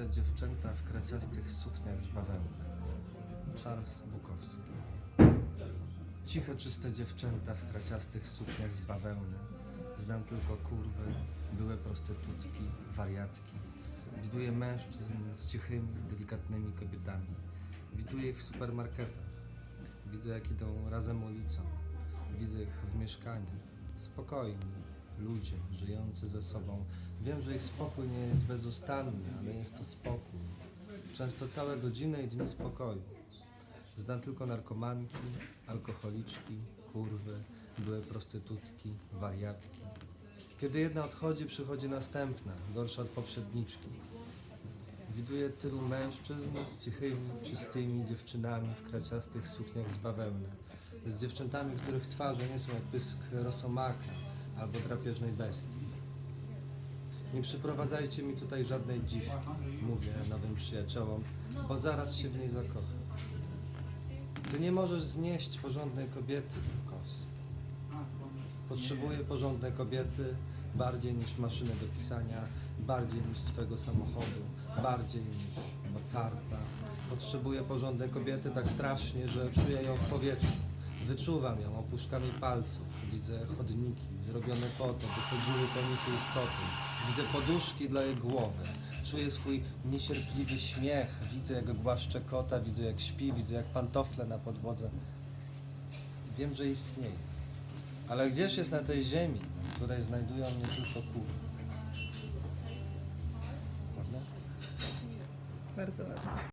czyste dziewczęta w kraciastych sukniach z bawełny. Charles Bukowski. Ciche, czyste dziewczęta w kraciastych sukniach z bawełny. Znam tylko kurwy, były prostytutki, wariatki. Widuję mężczyzn z cichymi, delikatnymi kobietami. Widuję ich w supermarketach. Widzę, jak idą razem ulicą. Widzę ich w mieszkaniu. Spokojni, ludzie żyjący ze sobą. Wiem, że ich spokój nie jest bezustanny, ale jest to spokój. Często całe godziny i dni spokoju. Znam tylko narkomanki, alkoholiczki, kurwy, były prostytutki, wariatki. Kiedy jedna odchodzi, przychodzi następna, gorsza od poprzedniczki. Widuję tylu mężczyzn z cichymi, czystymi dziewczynami w kraciastych sukniach z bawełny. Z dziewczętami, których twarze nie są jak pysk rosomaka albo drapieżnej bestii. Nie przyprowadzajcie mi tutaj żadnej dziwki, mówię nowym przyjaciołom, bo zaraz się w niej zakocham. Ty nie możesz znieść porządnej kobiety, Bukowski. Potrzebuję porządnej kobiety bardziej niż maszyny do pisania, bardziej niż swego samochodu, bardziej niż Mozarta. Potrzebuję porządnej kobiety tak strasznie, że czuję ją w powietrzu. Wyczuwam ją opuszkami palców. Widzę chodniki zrobione po to, by chodziły po nich jej stopy. Widzę poduszki dla jej głowy. Czuję swój niecierpliwy śmiech. Widzę, jak głaszcze kota, widzę, jak śpi, widzę, jak pantofle na podłodze. Wiem, że istnieje. Ale gdzież jest na tej ziemi, na której znajdują mnie tylko? Prawda? Bardzo ładnie.